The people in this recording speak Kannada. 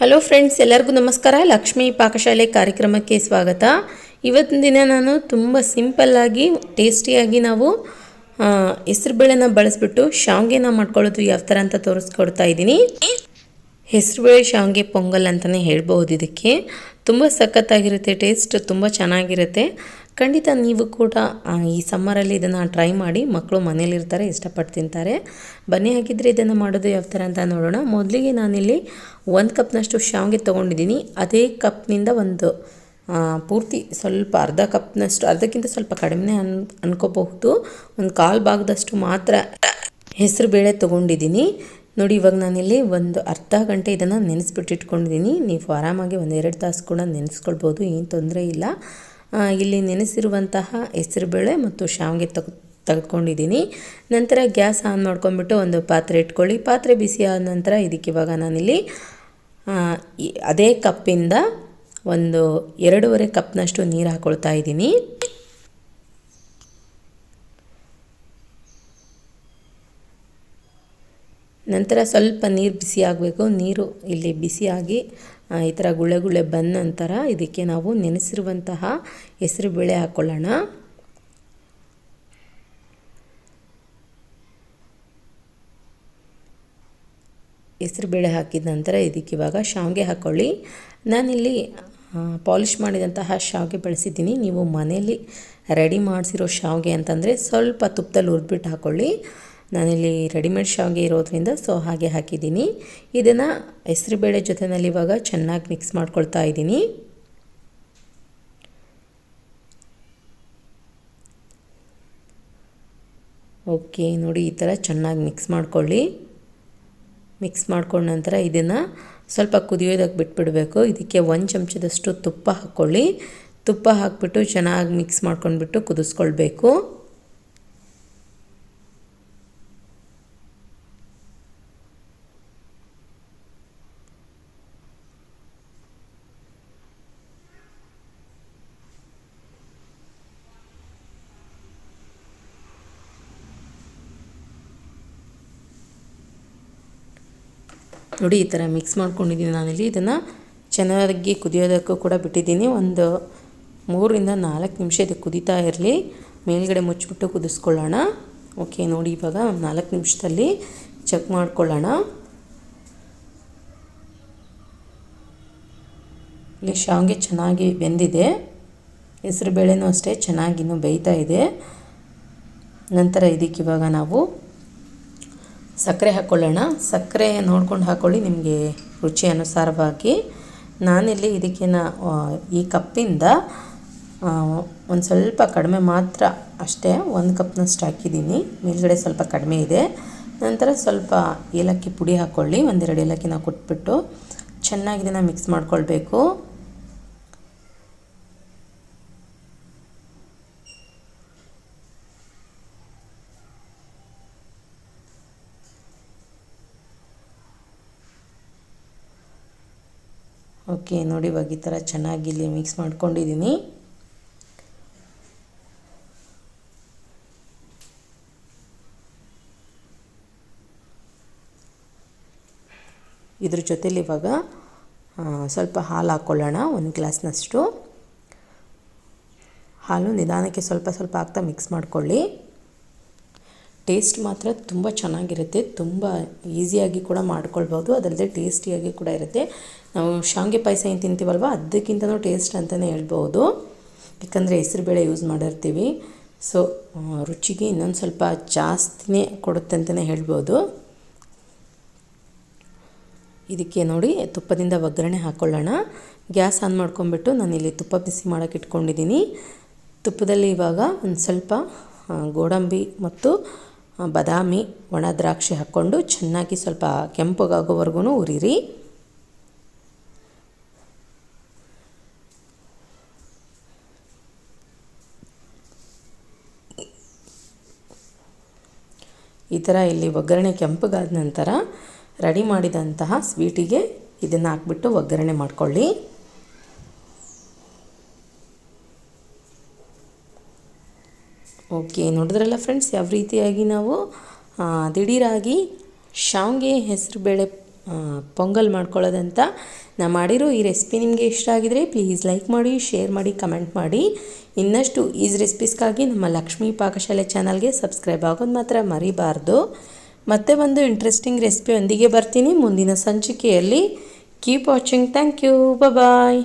ಹಲೋ ಫ್ರೆಂಡ್ಸ್ ಎಲ್ಲರಿಗೂ ನಮಸ್ಕಾರ. ಲಕ್ಷ್ಮೀ ಪಾಕಶಾಲೆ ಕಾರ್ಯಕ್ರಮಕ್ಕೆ ಸ್ವಾಗತ. ಇವತ್ತಿನ ದಿನ ನಾನು ತುಂಬ ಸಿಂಪಲ್ಲಾಗಿ ಟೇಸ್ಟಿಯಾಗಿ ನಾವು ಹೆಸರುಬೇಳೆನ ಬಳಸ್ಬಿಟ್ಟು, ಶಾವಿಗೆನ ಮಾಡ್ಕೊಳ್ಳೋದು ಯಾವ ಥರ ಅಂತ ತೋರಿಸ್ಕೊಡ್ತಾ ಇದ್ದೀನಿ. ಹೆಸರುಬೇಳೆ ಶಾವಿಗೆ ಪೊಂಗಲ್ ಅಂತಲೇ ಹೇಳ್ಬೋದು ಇದಕ್ಕೆ. ತುಂಬ ಸಖತ್ತಾಗಿರುತ್ತೆ ಟೇಸ್ಟ್ ತುಂಬ ಚೆನ್ನಾಗಿರುತ್ತೆ. ಖಂಡಿತ ನೀವು ಕೂಡ ಈ ಸಮ್ಮರಲ್ಲಿ ಇದನ್ನು ಟ್ರೈ ಮಾಡಿ ಮಕ್ಕಳು ಮನೇಲಿರ್ತಾರೆ, ಇಷ್ಟಪಟ್ಟು ತಿಂತಾರೆ. ಬನ್ನಿ, ಹಾಗಿದ್ರೆ ಇದನ್ನು ಮಾಡೋದು ಯಾವ ಥರ ಅಂತ ನೋಡೋಣ. ಮೊದಲಿಗೆ ನಾನಿಲ್ಲಿ ಒಂದು ಕಪ್ನಷ್ಟು ಶಾವಿಗೆ ತೊಗೊಂಡಿದ್ದೀನಿ. ಅದೇ ಕಪ್ನಿಂದ ಒಂದು ಪೂರ್ತಿ ಸ್ವಲ್ಪ ಅರ್ಧ ಕಪ್ನಷ್ಟು, ಅರ್ಧಕ್ಕಿಂತ ಸ್ವಲ್ಪ ಕಡಿಮೆ ಅನ್, ಅನ್ಕೋಬಹುದು. ಒಂದು ಕಾಲು ಭಾಗದಷ್ಟು ಮಾತ್ರ ಹೆಸರು ಬೇಳೆ ತೊಗೊಂಡಿದ್ದೀನಿ. ನೋಡಿ, ಇವಾಗ ನಾನಿಲ್ಲಿ ಒಂದು ಅರ್ಧ ಗಂಟೆ ಇದನ್ನು ನೆನೆಸ್ಬಿಟ್ಟು ಇಟ್ಕೊಂಡಿದ್ದೀನಿ ನೀವು ಆರಾಮಾಗಿ ಒಂದು ಎರಡು ತಾಸು ಕೂಡ ನೆನೆಸ್ಕೊಳ್ಬೋದು, ಏನು ತೊಂದರೆ ಇಲ್ಲ. ಇಲ್ಲಿ ನೆನೆಸಿರುವಂತಹ ಹೆಸರುಬೇಳೆ ಮತ್ತು ಶಾವಿಗೆ ತಗೊ ತೆಗೆದುಕೊಂಡಿದ್ದೀನಿ ನಂತರ ಗ್ಯಾಸ್ ಆನ್ ಮಾಡ್ಕೊಂಡ್ಬಿಟ್ಟು ಒಂದು ಪಾತ್ರೆ ಇಟ್ಕೊಳ್ಳಿ. ಪಾತ್ರೆ ಬಿಸಿ ಆದ ನಂತರ ಇದಕ್ಕೆ ಇವಾಗ ನಾನಿಲ್ಲಿ ಅದೇ ಕಪ್ಪಿಂದ ಒಂದು ಎರಡೂವರೆ ಕಪ್ನಷ್ಟು ನೀರು ಹಾಕ್ಕೊಳ್ತಾ ಇದ್ದೀನಿ ನಂತರ ಸ್ವಲ್ಪ ನೀರು ಬಿಸಿ ಆಗಬೇಕು. ನೀರು ಇಲ್ಲಿ ಬಿಸಿಯಾಗಿ ಈ ಥರ ಗುಳೆ ಗುಳೆ ಬಂದ ನಂತರ ಇದಕ್ಕೆ ನಾವು ನೆನೆಸಿರುವಂತಹ ಹೆಸರು ಬೇಳೆ ಹಾಕ್ಕೊಳ್ಳೋಣ ಹೆಸರು ಬೇಳೆ ಹಾಕಿದ ನಂತರ ಇದಕ್ಕೆ ಇವಾಗ ಶಾವಿಗೆ ಹಾಕ್ಕೊಳ್ಳಿ ನಾನಿಲ್ಲಿ ಪಾಲಿಷ್ ಮಾಡಿದಂತಹ ಶಾವಿಗೆ ಬಳಸಿದ್ದೀನಿ. ನೀವು ಮನೆಯಲ್ಲಿ ರೆಡಿ ಮಾಡಿಸಿರೋ ಶಾವಿಗೆ ಅಂತಂದರೆ ಸ್ವಲ್ಪ ತುಪ್ಪದಲ್ಲಿ ಹುರಿದ್ಬಿಟ್ಟು ಹಾಕ್ಕೊಳ್ಳಿ ನಾನಿಲ್ಲಿ ರೆಡಿಮೇಡ್ ಶಾವಿಗೆ ಇರೋದ್ರಿಂದ ಸೊ ಹಾಗೆ ಹಾಕಿದ್ದೀನಿ. ಇದನ್ನು ಹೆಸರುಬೇಳೆ ಜೊತೆನಲ್ಲಿ ಇವಾಗ ಚೆನ್ನಾಗಿ ಮಿಕ್ಸ್ ಮಾಡ್ಕೊಳ್ತಾ ಇದ್ದೀನಿ. ಓಕೆ ನೋಡಿ ಈ ಥರ ಚೆನ್ನಾಗಿ ಮಿಕ್ಸ್ ಮಾಡ್ಕೊಳ್ಳಿ. ಮಿಕ್ಸ್ ಮಾಡ್ಕೊಂಡ ನಂತರ ಇದನ್ನು ಸ್ವಲ್ಪ ಕುದಿಯೋದಕ್ಕೆ ಬಿಟ್ಬಿಡಬೇಕು. ಇದಕ್ಕೆ ಒಂದು ಚಮಚದಷ್ಟು ತುಪ್ಪ ಹಾಕ್ಕೊಳ್ಳಿ. ತುಪ್ಪ ಹಾಕ್ಬಿಟ್ಟು ಚೆನ್ನಾಗಿ ಮಿಕ್ಸ್ ಮಾಡ್ಕೊಂಡ್ಬಿಟ್ಟು ಕುದಿಸ್ಕೊಳ್ಬೇಕು. ನೋಡಿ ಈ ಥರ ಮಿಕ್ಸ್ ಮಾಡ್ಕೊಂಡಿದ್ದೀನಿ ನಾನಿಲ್ಲಿ. ಇದನ್ನು ಚೆನ್ನಾಗಿ ಕುದಿಯೋದಕ್ಕೂ ಕೂಡ ಬಿಟ್ಟಿದ್ದೀನಿ. ಒಂದು ಮೂರಿಂದ ನಾಲ್ಕು ನಿಮಿಷ ಇದು ಕುದೀತಾ ಇರಲಿ. ಮೇಲ್ಗಡೆ ಮುಚ್ಚಿಬಿಟ್ಟು ಕುದಿಸ್ಕೊಳ್ಳೋಣ. ಓಕೆ ನೋಡಿ ಇವಾಗ ನಾಲ್ಕು ನಿಮಿಷದಲ್ಲಿ ಚೆಕ್ ಮಾಡ್ಕೊಳ್ಳೋಣ. ಇಲ್ಲಿ ಶಾವಿಗೆ ಚೆನ್ನಾಗಿ ಬೆಂದಿದೆ. ಹೆಸರುಬೇಳೆನೂ ಅಷ್ಟೇ ಚೆನ್ನಾಗಿ ಇನ್ನೂ ಬೇಯ್ತಾ ಇದೆ. ನಂತರ ಇದಕ್ಕಿವಾಗ ನಾವು ಸಕ್ಕರೆ ಹಾಕ್ಕೊಳ್ಳೋಣ ಸಕ್ಕರೆ ನೋಡ್ಕೊಂಡು ಹಾಕ್ಕೊಳ್ಳಿ ನಿಮಗೆ ರುಚಿ ಅನುಸಾರವಾಗಿ. ನಾನಿಲ್ಲಿ ಇದಕ್ಕೆ ನಾ ಈ ಕಪ್ಪಿಂದ ಒಂದು ಸ್ವಲ್ಪ ಕಡಿಮೆ ಮಾತ್ರ ಅಷ್ಟೇ, ಒಂದು ಕಪ್ನಷ್ಟು ಹಾಕಿದ್ದೀನಿ. ಮೇಲ್ಗಡೆ ಸ್ವಲ್ಪ ಕಡಿಮೆ ಇದೆ. ನಂತರ ಸ್ವಲ್ಪ ಏಲಕ್ಕಿ ಪುಡಿ ಹಾಕ್ಕೊಳ್ಳಿ ಒಂದೆರಡು ಏಲಕ್ಕಿನ ಕೊಟ್ಬಿಟ್ಟು ಚೆನ್ನಾಗಿ ಇದನ್ನು ಮಿಕ್ಸ್ ಮಾಡ್ಕೊಳ್ಬೇಕು. ಓಕೆ, ನೋಡಿ ಇವಾಗ ಈ ಥರ ಚೆನ್ನಾಗಿ ಇಲ್ಲಿ ಮಿಕ್ಸ್ ಮಾಡ್ಕೊಂಡಿದ್ದೀನಿ. ಇದ್ರ ಜೊತೇಲಿ ಇವಾಗ ಸ್ವಲ್ಪ ಹಾಲು ಹಾಕ್ಕೊಳ್ಳೋಣ ಒಂದು ಗ್ಲಾಸ್ನಷ್ಟು. ಹಾಲು ನಿಧಾನಕ್ಕೆ ಸ್ವಲ್ಪ ಸ್ವಲ್ಪ ಹಾಕ್ತಾ ಮಿಕ್ಸ್ ಮಾಡ್ಕೊಳ್ಳಿ. ಟೇಸ್ಟ್ ಮಾತ್ರ ತುಂಬ ಚೆನ್ನಾಗಿರುತ್ತೆ. ತುಂಬ ಈಸಿಯಾಗಿ ಕೂಡ ಮಾಡ್ಕೊಳ್ಬೋದು. ಅದಲ್ಲದೆ ಟೇಸ್ಟಿಯಾಗಿ ಕೂಡ ಇರುತ್ತೆ. ನಾವು ಶಾವಿಗೆ ಪಾಯಸ ಏನು ತಿಂತೀವಲ್ವ? ಅದಕ್ಕಿಂತನೂ ಟೇಸ್ಟ್ ಅಂತಲೇ ಹೇಳ್ಬೋದು. ಯಾಕಂದರೆ ಹೆಸರುಬೇಳೆ ಯೂಸ್ ಮಾಡಿರ್ತೀವಿ. ಸೊ ರುಚಿಗೆ ಇನ್ನೊಂದು ಸ್ವಲ್ಪ ಜಾಸ್ತಿನೇ ಕೊಡುತ್ತೆ ಅಂತಲೇ ಹೇಳ್ಬೋದು. ಇದಕ್ಕೆ ನೋಡಿ, ತುಪ್ಪದಿಂದ ಒಗ್ಗರಣೆ ಹಾಕ್ಕೊಳ್ಳೋಣ ಗ್ಯಾಸ್ ಆನ್ ಮಾಡ್ಕೊಂಬಿಟ್ಟು ನಾನಿಲ್ಲಿ ತುಪ್ಪ ಬಿಸಿ ಮಾಡೋಕ್ಕೆ ಇಟ್ಕೊಂಡಿದ್ದೀನಿ. ತುಪ್ಪದಲ್ಲಿ ಇವಾಗ ಒಂದು ಸ್ವಲ್ಪ ಗೋಡಂಬಿ ಮತ್ತು ಬಾದಾಮಿ, ಒಣ ದ್ರಾಕ್ಷಿ ಹಾಕ್ಕೊಂಡು ಚೆನ್ನಾಗಿ ಸ್ವಲ್ಪ ಕೆಂಪಗಾಗೋವರೆಗೂ ಉರಿರಿ. ಈ ಥರ ಇಲ್ಲಿ ಒಗ್ಗರಣೆ ಕೆಂಪಗಾದ ನಂತರ ರೆಡಿ ಮಾಡಿದಂತಹ ಸ್ವೀಟಿಗೆ ಇದನ್ನು ಹಾಕ್ಬಿಟ್ಟು ಒಗ್ಗರಣೆ ಮಾಡ್ಕೊಳ್ಳಿ. ಓಕೆ ನೋಡಿದ್ರಲ್ಲ ಫ್ರೆಂಡ್ಸ್ ಯಾವ ರೀತಿಯಾಗಿ ನಾವು ದಿಢೀರಾಗಿ ಶಾವಿಗೆ ಹೆಸರು ಬೇಳೆ ಪೊಂಗಲ್ ಮಾಡ್ಕೊಳ್ಳೋದಂತ ನಾ ಮಾಡಿರೋ ಈ ರೆಸಿಪಿ ನಿಮಗೆ ಇಷ್ಟ ಆಗಿದರೆ ಪ್ಲೀಸ್ ಲೈಕ್ ಮಾಡಿ ಶೇರ್ ಮಾಡಿ ಕಮೆಂಟ್ ಮಾಡಿ. ಇನ್ನಷ್ಟು ಈಸ್ ರೆಸಿಪೀಸ್ಗಾಗಿ ನಮ್ಮ ಲಕ್ಷ್ಮೀ ಪಾಕಶಾಲೆ ಚಾನಲ್ಗೆ ಸಬ್ಸ್ಕ್ರೈಬ್ ಆಗೋದು ಮಾತ್ರ ಮರಿಬಾರ್ದು. ಮತ್ತೆ ಒಂದು ಇಂಟ್ರೆಸ್ಟಿಂಗ್ ರೆಸಿಪಿಯೊಂದಿಗೆ ಬರ್ತೀನಿ. ಮುಂದಿನ ಸಂಚಿಕೆಯಲ್ಲಿ. Keep watching thank you bye